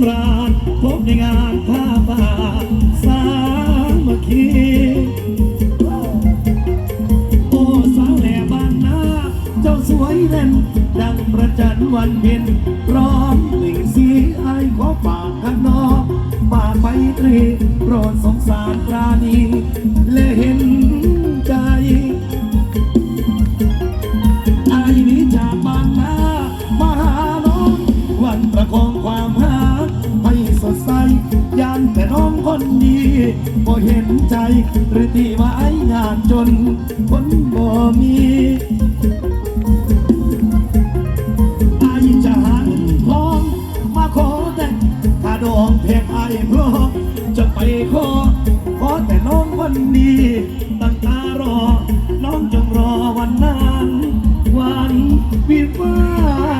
ำราญพบในงานผ้าป่าสามัคคีโอ้สาวแหล่บ้านนาเจ้าสวยเด่นดังประจันวันเพ็ญพร้อมหลิงสีไอายขอฝากกันนอกฝากไปตรีโปรดสงสารปราณีและเห็น บ่เห็นใจ หรือที่ว่าไอ้งานจน คนบ่มีไอ้จะหันทองมาขอแต่งถ้าดองเพลงไอ้พราะจะไปขอ ขอแต่น้องวันดีตั้งตารอ น้องจงรอวันนั้น วันวิวา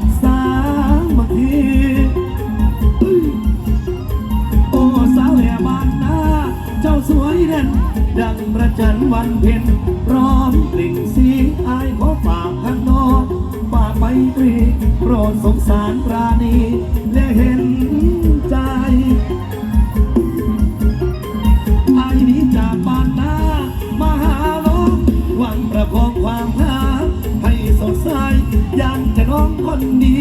น ดังประจันวันเพ็ญพร้อมกลิ่นสีอายขอฝากข้างนอกฝากไปตรีโปรดสงสารปราณีและเห็นใจอายนี้จากบ้านนามาหาน้องหวังประคองความหาให้สดใสอยากจะน้องคนดี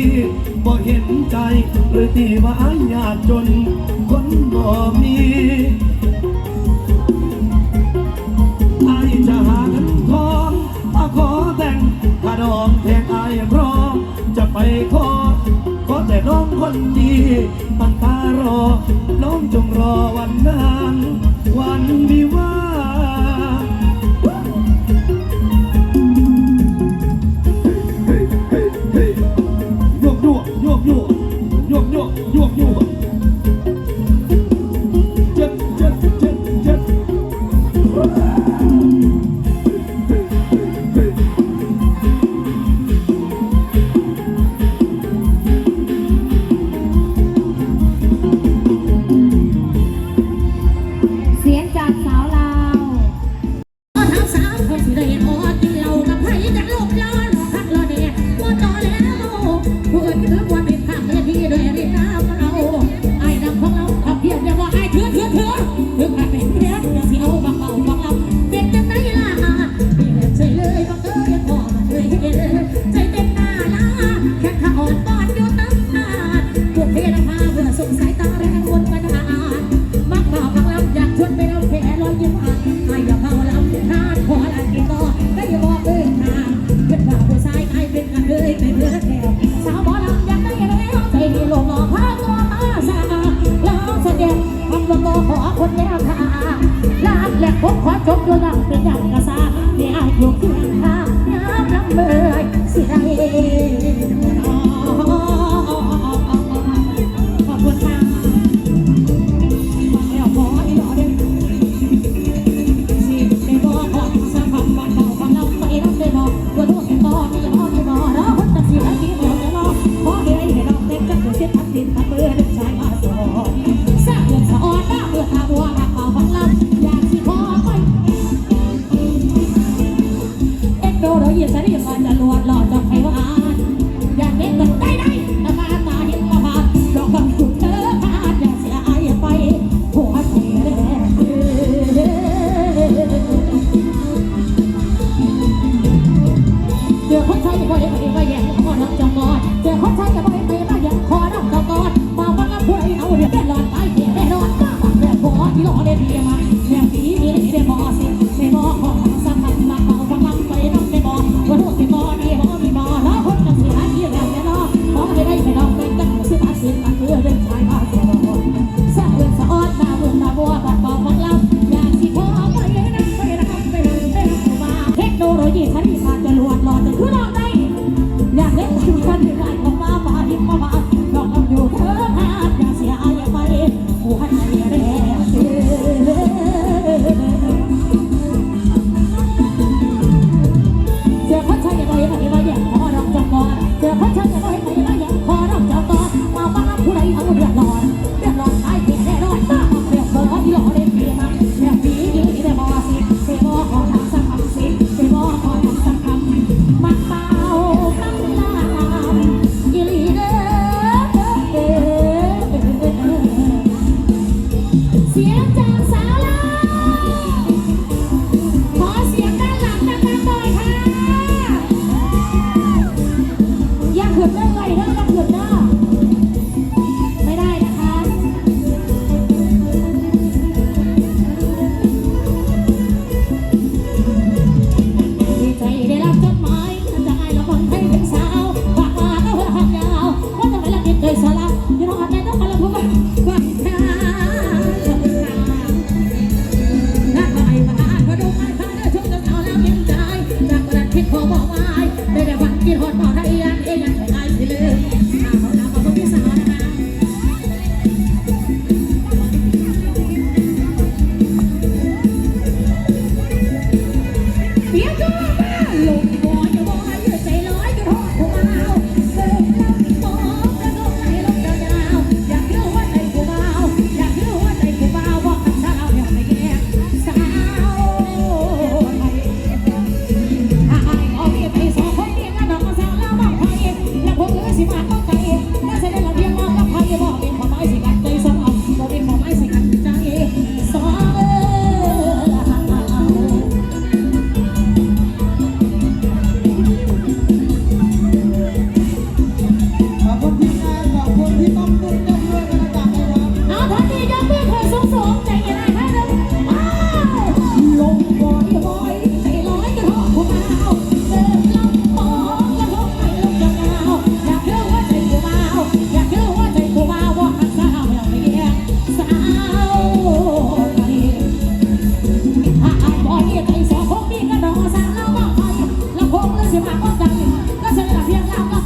บ่เห็นใจหรือที่ว่าอายยากจนคนบ่มี ขอแต่งถ้าดองแทงไอายพร้อมจะไปขอ ขอแต่น้องคนดีตั้งตารอ น้องจงรอวันนั้น วันดีวา ส่งสายตาแรงวนมานานมักบ่าวมักลำอยากชวนไปราแค่รอยยิ้มอ่านไม่ยากเมาลำนานขอลากินต่อได้บอกเดินทางเพื่อนบ่าวผู้ชายไอเป็นกันเลยไปเพื่อแถวสาวหมอลำอยากได้แล้วใจดีลงหมอพาตัวมาสาแล้วเด็จทำลงโมขอคนแล้วค่ะลาดแหลกผมขอจบด้วยลำเป็นอย่างกระซาเนี่ยอยู่เคียงข้างน้ำลำเมยสิได้ี่หลงเอาเดบีมา ได้แต่วันกินหอดเมา เวลาก็จะเห็นก็ใช้เวลาเพียงเท่า